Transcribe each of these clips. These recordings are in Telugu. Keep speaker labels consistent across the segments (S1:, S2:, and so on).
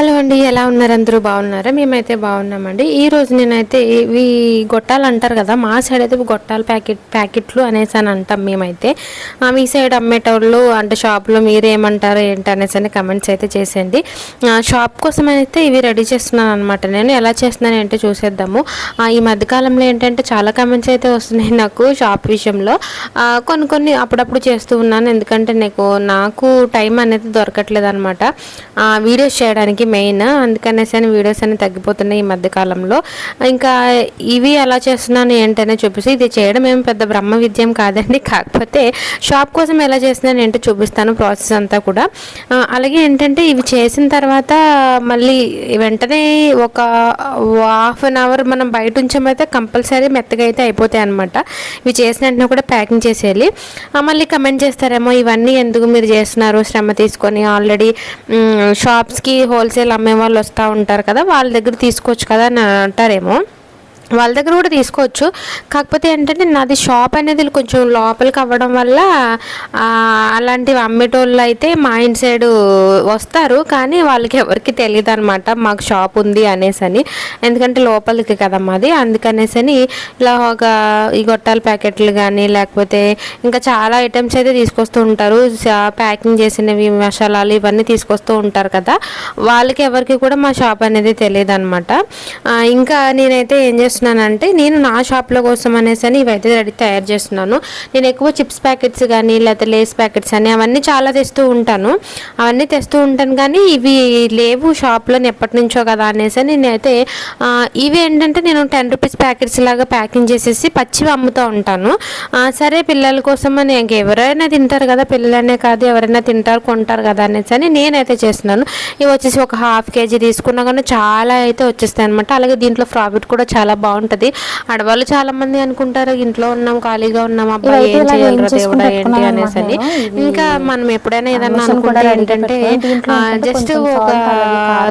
S1: హలో అండి ఎలా ఉన్నారు? అందరూ బాగున్నారా? మేమైతే బాగున్నామండి. ఈ రోజు నేనైతే ఇవి గొట్టాలు అంటారు కదా మా సైడ్ అయితే గొట్టాల ప్యాకెట్ ప్యాకెట్లు అనేసి అని అంటాం మేమైతే. మీ సైడ్ అమ్మేటోళ్ళు అంటే షాప్లో మీరు ఏమంటారు ఏంటి అనేసి అని కమెంట్స్ అయితే చేసేయండి. షాప్ కోసం అయితే ఇవి రెడీ చేస్తున్నాను అనమాట నేను ఎలా చేస్తున్నాను ఏంటో చూసేద్దాము. ఈ మధ్యకాలంలో ఏంటంటే చాలా కమెంట్స్ అయితే వస్తున్నాయి నాకు షాప్ విషయంలో. కొన్ని కొన్ని అప్పుడప్పుడు చేస్తూ ఉన్నాను. ఎందుకంటే నాకు నాకు టైం అనేది దొరకట్లేదు అనమాట వీడియోస్ చేయడానికి మెయిన్. అందుకనేసి అని వీడియోస్ అనేవి తగ్గిపోతున్నాయి ఈ మధ్యకాలంలో ఇంకా ఇవి ఎలా చేస్తున్నాను ఏంటనే చూపిస్తే ఇది చేయడం ఏం పెద్ద బ్రహ్మ విద్యం కాదండి. కాకపోతే షాప్ కోసం ఎలా చేస్తున్నాను ఏంటో చూపిస్తాను ప్రాసెస్ అంతా కూడా. అలాగే ఏంటంటే ఇవి చేసిన తర్వాత మళ్ళీ వెంటనే ఒక హాఫ్ అన్ అవర్ మనం బయట ఉంచామైతే కంపల్సరీ మెత్తగా అయితే అయిపోతాయి అనమాట ఇవి చేసిన వెంటనే కూడా ప్యాకింగ్ చేసేయాలి. మళ్ళీ కమెంట్ చేస్తారేమో ఇవన్నీ ఎందుకు మీరు చేస్తున్నారు? శ్రమ తీసుకొని ఆల్రెడీ షాప్స్కి హోల్సేల్ అమ్మే వాళ్ళు వస్తూ ఉంటారు కదా వాళ్ళ దగ్గర తీసుకోవచ్చు కదా అని అంటారేమో. వాళ్ళ దగ్గర కూడా తీసుకోవచ్చు. కాకపోతే ఏంటంటే నాది షాప్ అనేది కొంచెం లోపలికి అవ్వడం వల్ల అలాంటివి అమ్మేటోళ్ళు అయితే మా ఇంటి సైడ్ వస్తారు. కానీ వాళ్ళకి ఎవరికి తెలియదు అనమాట మాకు షాప్ ఉంది అనేసి అని. ఎందుకంటే లోపలికి కదా మాది. అందుకనేసి అని ఇలా ఒక ఈ గొట్టాల ప్యాకెట్లు కానీ లేకపోతే ఇంకా చాలా ఐటమ్స్ అయితే తీసుకొస్తూ ఉంటారు. ప్యాకింగ్ చేసినవి మసాలాలు ఇవన్నీ తీసుకొస్తూ ఉంటారు కదా. వాళ్ళకి ఎవరికి కూడా మా షాప్ అనేది తెలియదు అనమాట. ఇంకా నేనైతే ఏం చేస్తున్నానంటే నేను నా షాప్లో కోసం అనేసి అని ఇవైతే రెడీ తయారు చేస్తున్నాను. నేను ఎక్కువ చిప్స్ ప్యాకెట్స్ కానీ లేకపోతే లేస్ ప్యాకెట్స్ అని అవన్నీ చాలా తెస్తూ ఉంటాను. అవన్నీ తెస్తూ ఉంటాను కానీ ఇవి లేవు షాప్లో ఎప్పటి నుంచో కదా అనేసి అని నేనైతే ఇవి ఏంటంటే నేను టెన్ రూపీస్ ప్యాకెట్స్ లాగా ప్యాకింగ్ చేసేసి పచ్చివి అమ్ముతూ ఉంటాను. సరే పిల్లల కోసం అని ఎవరైనా తింటారు కదా పిల్లలనే కాదు ఎవరైనా తింటారు కొంటారు కదా అనేసి అని నేనైతే చేస్తున్నాను. ఇవి వచ్చేసి ఒక హాఫ్ కేజీ తీసుకున్నా కానీ చాలా అయితే వచ్చేస్తాయి అనమాట అలాగే దీంట్లో ప్రాఫిట్ కూడా చాలా బాగుంటుంది. ఆడవాళ్ళు చాలా మంది అనుకుంటారు ఇంట్లో ఉన్నాం ఖాళీగా ఉన్నాం అబ్బా
S2: ఇవైతే
S1: ఏం చేయాలి దేవుడా ఏంటి అనేసి అని ఇంకా మనం ఎప్పుడైనా ఏదన్నా అనుకుంటే ఏంటంటే జస్ట్ ఒక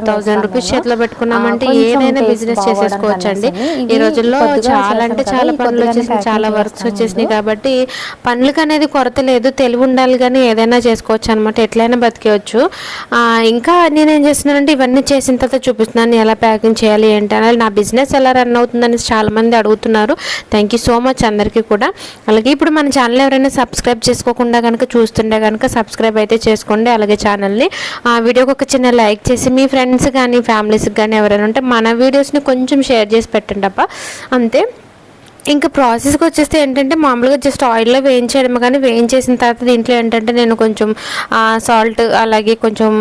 S1: థౌసండ్ రూపీస్. చేతిలో పెట్టుకున్నామంటే ఏదైనా బిజినెస్ చేసేసుకోవచ్చు అండి. ఈ రోజుల్లో చాలా అంటే చాలా పనులు
S2: కొద్దిగానే
S1: వచ్చేసి చాలా వర్క్స్ వచ్చేసినాయి. కాబట్టి పనులకి అనేది కొరత లేదు తెలివి ఉండాలి కానీ ఏదైనా చేసుకోవచ్చు అనమాట ఎట్లయినా బతికేయచ్చు. ఆ, ఇంకా నేనేం చేస్తున్నానంటే ఇవన్నీ చేసిన తర్వాత చూపిస్తున్నాను ఎలా ప్యాకింగ్ చేయాలి ఏంటి అనేది. నా బిజినెస్ ఎలా రన్ అవుతుందని చాలా మంది అడుగుతున్నారు. థ్యాంక్ యూ సో మచ్ అందరికీ కూడా. అలాగే ఇప్పుడు మన ఛానల్ ఎవరైనా సబ్స్క్రైబ్ చేసుకోకుండా కనుక చూస్తుంటే కనుక సబ్స్క్రైబ్ అయితే చేసుకోండి. అలాగే ఛానల్ని ఆ వీడియోకి ఒక చిన్న లైక్ చేసి మీ ఫ్రెండ్స్ కానీ ఫ్యామిలీస్కి కానీ ఎవరైనా ఉంటే మన వీడియోస్ని కొంచెం షేర్ చేసి పెట్టండి అప్ప అంతే. ఇంకా ప్రాసెస్కి వచ్చేస్తే ఏంటంటే మామూలుగా జస్ట్ ఆయిల్లో వేయించేయడం కానీ వేయించేసిన తర్వాత దీంట్లో ఏంటంటే నేను కొంచెం సాల్ట్ అలాగే కొంచెం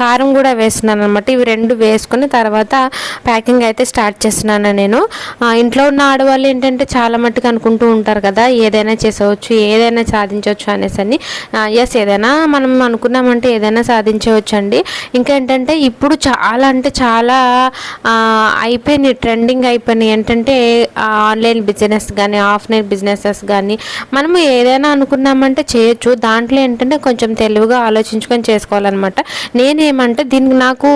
S1: కారం కూడా వేస్తున్నాను అనమాట ఇవి రెండు వేసుకుని తర్వాత ప్యాకింగ్ అయితే స్టార్ట్ చేస్తున్నాను నేను. ఇంట్లో ఉన్న ఆడవాళ్ళు ఏంటంటే చాలా మట్టుకు అనుకుంటూ ఉంటారు కదా ఏదైనా చేసవచ్చు ఏదైనా సాధించవచ్చు అనేసి అని. ఎస్ ఏదైనా మనం అనుకున్నామంటే ఏదైనా సాధించవచ్చు అండి ఇంకా ఏంటంటే ఇప్పుడు చాలా అంటే చాలా అయిపోయినాయి ట్రెండింగ్ అయిపోయినాయి. ఏంటంటే ఆన్లైన్ బిజినెస్ కానీ ఆఫ్లైన్ బిజినెసెస్ కానీ మనము ఏదైనా అనుకున్నామంటే చేయొచ్చు. దాంట్లో ఏంటంటే కొంచెం తెలివిగా ఆలోచించుకొని చేసుకోవాలన్నమాట. నేనేమంటే దీనికి నాకు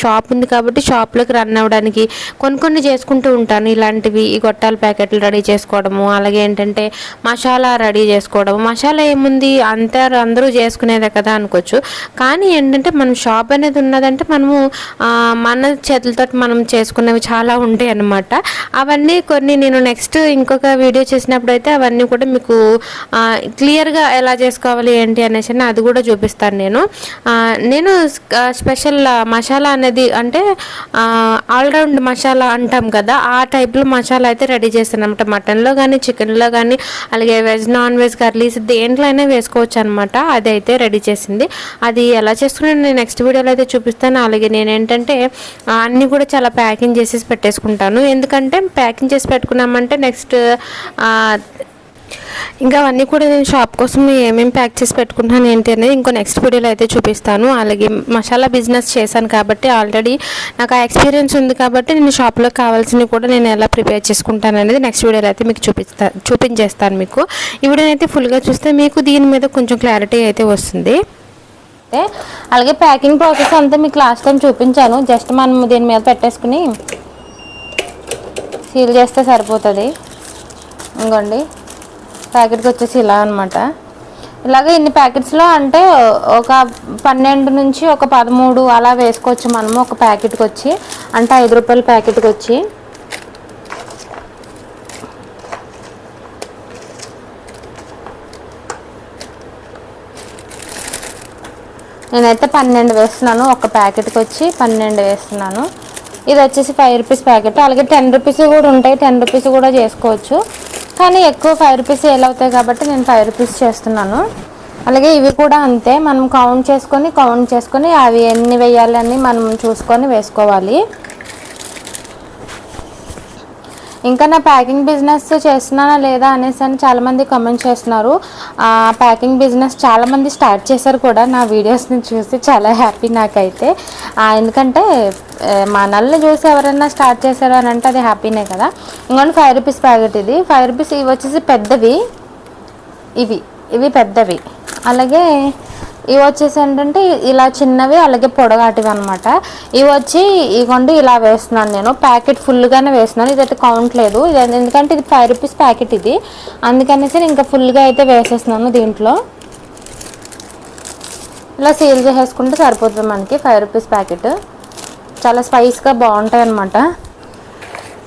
S1: షాప్ ఉంది కాబట్టి షాప్లోకి రన్ అవ్వడానికి కొన్ని కొన్ని చేసుకుంటూ ఉంటాను. ఇలాంటివి ఈ గొట్టాల ప్యాకెట్లు రెడీ చేసుకోవడము అలాగే ఏంటంటే మసాలా రెడీ చేసుకోవడము. మసాలా ఏముంది? అంతా అందరూ చేసుకునేదే కదా అనుకోవచ్చు. కానీ ఏంటంటే మనం షాప్ అనేది ఉన్నదంటే మనము మన చేతులతో మనం చేసుకునేవి చాలా ఉంటాయి అన్నమాట. అవన్నీ కొన్ని నేను నెక్స్ట్ ఇంకొక వీడియో చేసినప్పుడు అయితే అవన్నీ కూడా మీకు క్లియర్గా ఎలా చేసుకోవాలి ఏంటి అనేసి అది కూడా చూపిస్తాను నేను. నేను నేను స్పెషల్ మసాలా అనేది అంటే ఆల్రౌండ్ మసాలా అంటాం కదా ఆ టైప్లో మసాలా అయితే రెడీ చేస్తాను అనమాట మటన్లో కానీ చికెన్లో కానీ అలాగే వెజ్ నాన్ వెజ్ కర్రీస్ దేంట్లో అయినా వేసుకోవచ్చు అనమాట అది అయితే రెడీ చేసింది. అది ఎలా చేసుకున్నాను నేను నెక్స్ట్ వీడియోలో అయితే చూపిస్తాను. అలాగే నేను ఏంటంటే అన్నీ కూడా చాలా ప్యాకింగ్ చేసేసి పెట్టేసుకుంటాను. ఎందుకంటే ప్యాకింగ్ చేసి పెట్టుకున్నామంటే నెక్స్ట్ ఇంకా అవన్నీ కూడా నేను షాప్ కోసం ఏమేమి ప్యాక్ చేసి పెట్టుకుంటున్నాను ఏంటి అనేది ఇంకో నెక్స్ట్ వీడియోలో అయితే చూపిస్తాను. అలాగే మసాలా బిజినెస్ చేశాను కాబట్టి ఆల్రెడీ నాకు ఆ ఎక్స్పీరియన్స్ ఉంది కాబట్టి నేను షాప్లో కావాల్సినవి కూడా నేను ఎలా ప్రిపేర్ చేసుకుంటాను అనేది నెక్స్ట్ వీడియోలో అయితే మీకు చూపిస్తా చూపించేస్తాను మీకు. ఈ వీడియోని అయితే ఫుల్గా చూస్తే మీకు దీని మీద కొంచెం క్లారిటీ అయితే వస్తుంది.
S2: అయితే అలాగే ప్యాకింగ్ ప్రాసెస్ అంతా మీకు లాస్ట్ టైం చూపించాను. జస్ట్ మనం దీని మీద పెట్టేసుకుని సీల్ చేస్తే సరిపోతుంది. ఇంకోండి. ప్యాకెట్కి వచ్చేసి ఇలా అనమాట ఇలాగే ఇన్ని ప్యాకెట్స్లో అంటే ఒక పన్నెండు నుంచి ఒక పదమూడు అలా వేసుకోవచ్చు మనము ఒక ప్యాకెట్కి వచ్చి. అంటే ఐదు రూపాయల ప్యాకెట్కి వచ్చి. నేనైతే పన్నెండు వేస్తున్నాను ఒక ప్యాకెట్కి వచ్చి పన్నెండు వేస్తున్నాను. ఇది వచ్చేసి ఫైవ్ రూపీస్ ప్యాకెట్. అలాగే టెన్ రూపీస్ కూడా ఉంటాయి టెన్ రూపీస్ కూడా చేసుకోవచ్చు. కానీ ఎక్కువ ఫైవ్ రూపీస్ సేల్ అవుతాయి కాబట్టి నేను ఫైవ్ రూపీస్ చేస్తున్నాను. అలాగే ఇవి కూడా అంతే మనం కౌంట్ చేసుకొని కౌంట్ చేసుకొని అవి ఎన్ని వేయాలని మనం చూసుకొని వేసుకోవాలి. ఇంకా నా ప్యాకింగ్ బిజినెస్ చేస్తున్నానా లేదా అనేసి అని చాలామంది కమెంట్ చేస్తున్నారు. ప్యాకింగ్ బిజినెస్ చాలామంది స్టార్ట్ చేశారు కూడా నా వీడియోస్ని చూసి చాలా హ్యాపీ నాకైతే. ఎందుకంటే మా నల్ని చూసి ఎవరైనా స్టార్ట్ చేశారు అని అంటే అది హ్యాపీనే కదా. ఇంకొన్ని ఫైవ్ రూపీస్ ప్యాకెట్ ఇది. ఫైవ్ రూపీస్ ఇవి వచ్చేసి పెద్దవి. ఇవి. ఇవి పెద్దవి. అలాగే ఇవి వచ్చేసి ఏంటంటే ఇలా చిన్నవి అలాగే పొడగాటివి అనమాట ఇవి వచ్చి ఇవ్వండి ఇలా వేస్తున్నాను నేను. ప్యాకెట్ ఫుల్గానే వేస్తున్నాను. ఇదైతే కౌంట్ లేదు. ఇది ఎందుకంటే ఇది ఫైవ్ రూపీస్ ప్యాకెట్ ఇది. అందుకనేసి నేను ఇంకా ఫుల్గా అయితే వేసేస్తున్నాను దీంట్లో. ఇలా సీల్ చేసేసుకుంటే సరిపోతుంది మనకి ఫైవ్ రూపీస్ ప్యాకెట్ చాలా స్పైస్గా బాగుంటాయి అనమాట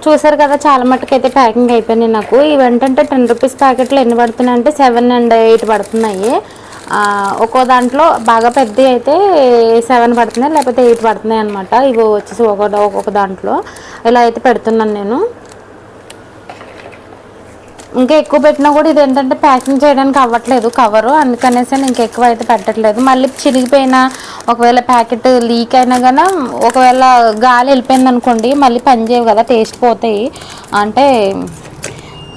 S2: చూసారు కదా చాలా మట్టుకు అయితే ప్యాకింగ్ అయిపోయినాయి నాకు. ఇవి ఏంటంటే టెన్ రూపీస్ ప్యాకెట్లు ఎన్ని పడుతున్నాయి అంటే సెవెన్ అండ్ ఎయిట్ పడుతున్నాయి. ఒక్కో దాంట్లో బాగా పెద్దవి అయితే సెవెన్ పడుతున్నాయి లేకపోతే ఎయిట్ పడుతున్నాయి అనమాట ఇవి వచ్చేసి ఒక ఒక్కొక్క దాంట్లో. ఇలా అయితే పెడుతున్నాను నేను. ఇంకా ఎక్కువ పెట్టినా కూడా ఇది ఏంటంటే ప్యాకింగ్ చేయడానికి అవ్వట్లేదు కవరు అందుకనేసి నేను ఇంకెక్కువ అయితే పెట్టట్లేదు. మళ్ళీ చిరిగిపోయినా ఒకవేళ ప్యాకెట్ లీక్ అయినా కానీ ఒకవేళ గాలి వెళ్ళిపోయింది అనుకోండి మళ్ళీ పని చేయవు కదా టేస్ట్ పోతాయి. అంటే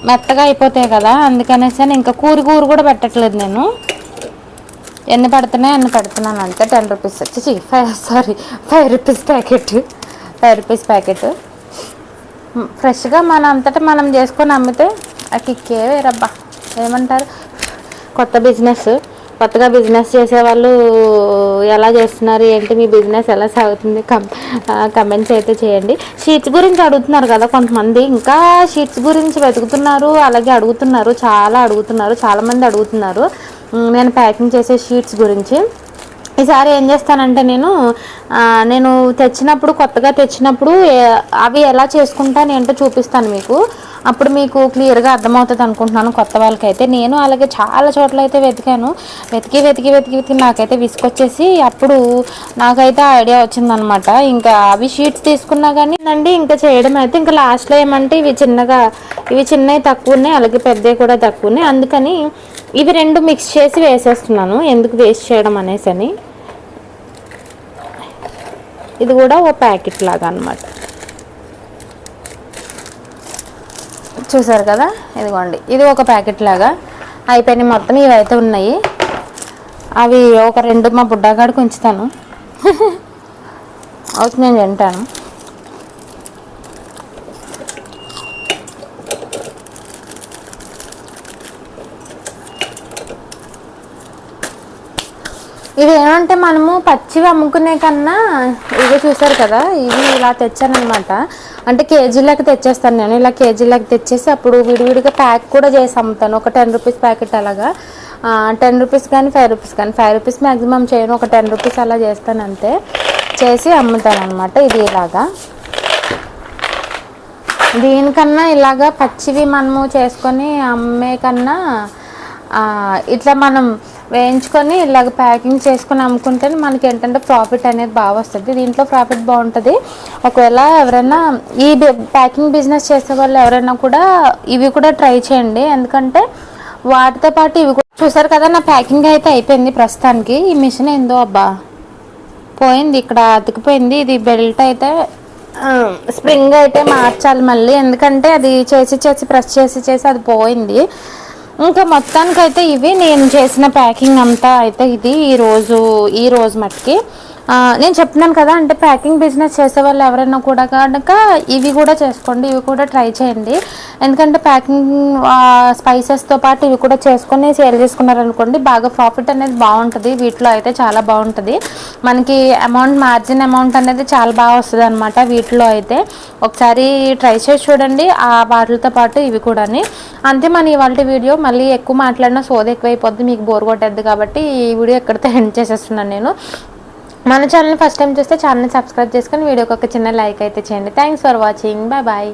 S2: మెత్తగా అయిపోతాయి కదా అందుకనేసి నేను ఇంకా కూర కూర కూడా పెట్టట్లేదు నేను. ఎన్ని పడుతున్నాయి? అన్ని పెడుతున్నాను అంతే. టెన్ రూపీస్ వచ్చి five sorry five rupees packet. Five rupees packet. ఫ్రెష్గా మన అంతటా మనం చేసుకొని అమ్మితే ఆ కిక్కే వేరబ్బా. ఏమంటారు? కొత్త బిజినెస్. కొత్తగా బిజినెస్ చేసేవాళ్ళు ఎలా చేస్తున్నారు? ఏంటి మీ బిజినెస్? ఎలా సాగుతుంది? కం కమెంట్స్ అయితే చేయండి. షీట్స్ గురించి అడుగుతున్నారు కదా కొంతమంది. ఇంకా షీట్స్ గురించి వెతుకుతున్నారు అలాగే అడుగుతున్నారు చాలా అడుగుతున్నారు చాలామంది అడుగుతున్నారు. నేను ప్యాకింగ్ చేసే షీట్స్ గురించి. ఈసారి ఏం చేస్తానంటే నేను నేను తెచ్చినప్పుడు కొత్తగా తెచ్చినప్పుడు అవి ఎలా చేసుకుంటాను ఏంటో చూపిస్తాను మీకు. అప్పుడు మీకు క్లియర్గా అర్థమవుతుంది అనుకుంటున్నాను కొత్త వాళ్ళకైతే. నేను అలాగే చాలా చోట్ల అయితే వెతికాను. వెతికి వెతికి వెతికి వెతికి నాకైతే విసుకొచ్చేసి అప్పుడు నాకైతే ఐడియా వచ్చిందనమాట. ఇంకా అవి షీట్స్ తీసుకున్నా కానీ అండి ఇంకా చేయడం అయితే ఇంకా లాస్ట్లో ఏమంటే ఇవి చిన్నగా ఇవి చిన్నవి తక్కువ ఉన్నాయి అలాగే పెద్దవి కూడా తక్కువ ఉన్నాయి. అందుకని ఇవి రెండు మిక్స్ చేసి వేసేస్తున్నాను. ఎందుకు వేస్ట్ చేయడం అనేసి అని. ఇది కూడా ఓ ప్యాకెట్ లాగా అనమాట చూసారు కదా? ఇదిగోండి. ఇది ఒక ప్యాకెట్ లాగా అయిపోయినాయి మొత్తం. ఇవైతే ఉన్నాయి. అవి ఒక రెండు మా బుడ్డగాడికి ఉంచుతాను. అవుతుంది నేను తింటాను ఇవి ఏమంటే మనము పచ్చివి అమ్ముకునే కన్నా ఇవి చూసారు కదా ఇవి ఇలా తెచ్చానమాట అంటే కేజీలకు తెచ్చేస్తాను నేను. ఇలా కేజీలకు తెచ్చేసి అప్పుడు విడివిడిగా ప్యాక్ కూడా చేసి అమ్ముతాను. ఒక టెన్ రూపీస్ ప్యాకెట్ అలాగా. టెన్ రూపీస్ కానీ ఫైవ్ రూపీస్ కానీ ఫైవ్ రూపీస్ మ్యాక్సిమం చేయను. ఒక టెన్ రూపీస్ అలా చేస్తాను అంతే. చేసి అమ్ముతాను అనమాట ఇది ఇలాగా. దీనికన్నా ఇలాగా పచ్చివి మనము చేసుకొని అమ్మే కన్నా ఇట్లా మనం వేయించుకొని ఇలాగ ప్యాకింగ్ చేసుకొని అమ్ముకుంటే మనకి ఏంటంటే ప్రాఫిట్ అనేది బాగా వస్తుంది. దీంట్లో ప్రాఫిట్ బాగుంటుంది. ఒకవేళ ఎవరైనా ఈ ప్యాకింగ్ బిజినెస్ చేసే వాళ్ళు ఎవరైనా కూడా ఇవి కూడా ట్రై చేయండి. ఎందుకంటే వాటితో పాటు ఇవి కూడా చూసారు కదా నా ప్యాకింగ్ అయితే అయిపోయింది ప్రస్తుతానికి. ఈ మిషన్ ఏందో అబ్బా. పోయింది ఇక్కడ అతికిపోయింది. ఇది బెల్ట్ అయితే స్ప్రింగ్ అయితే మార్చాలి మళ్ళీ. ఎందుకంటే అది చేసి చేసి ప్రెస్ చేసి చేసి అది పోయింది. ఇంకా మొత్తానికి అయితే ఇవి నేను చేసిన ప్యాకింగ్ అంతా అయితే ఇది ఈ రోజు ఈ రోజు మట్టుకి నేను చెప్తున్నాను కదా అంటే ప్యాకింగ్ బిజినెస్ చేసే వాళ్ళు ఎవరైనా కూడా కనుక ఇవి కూడా చేసుకోండి ఇవి కూడా ట్రై చేయండి. ఎందుకంటే ప్యాకింగ్ స్పైసెస్తో పాటు ఇవి కూడా చేసుకొని సేల్ చేసుకున్నారనుకోండి బాగా ప్రాఫిట్ అనేది బాగుంటుంది. వీటిలో అయితే చాలా బాగుంటుంది. మనకి అమౌంట్ మార్జిన్ అమౌంట్ అనేది చాలా బాగా వస్తుంది అనమాట వీటిలో అయితే. ఒకసారి ట్రై చేసి చూడండి ఆ వాటితో పాటు ఇవి కూడాని. అంతే మన ఇవాళ వీడియో. మళ్ళీ ఎక్కువ మాట్లాడినా సోది ఎక్కువైపోద్ది మీకు బోర్ కొట్టద్దు కాబట్టి ఈ వీడియో ఎక్కడితో ఎండ్ చేసేస్తున్నాను నేను. మన ఛానల్ ఫస్ట్ టైం చూస్తే ఛానల్ సబ్స్క్రైబ్ చేసుకొని వీడియోకి ఒక చిన్న లైక్ అయితే చేయండి. Thanks for watching bye bye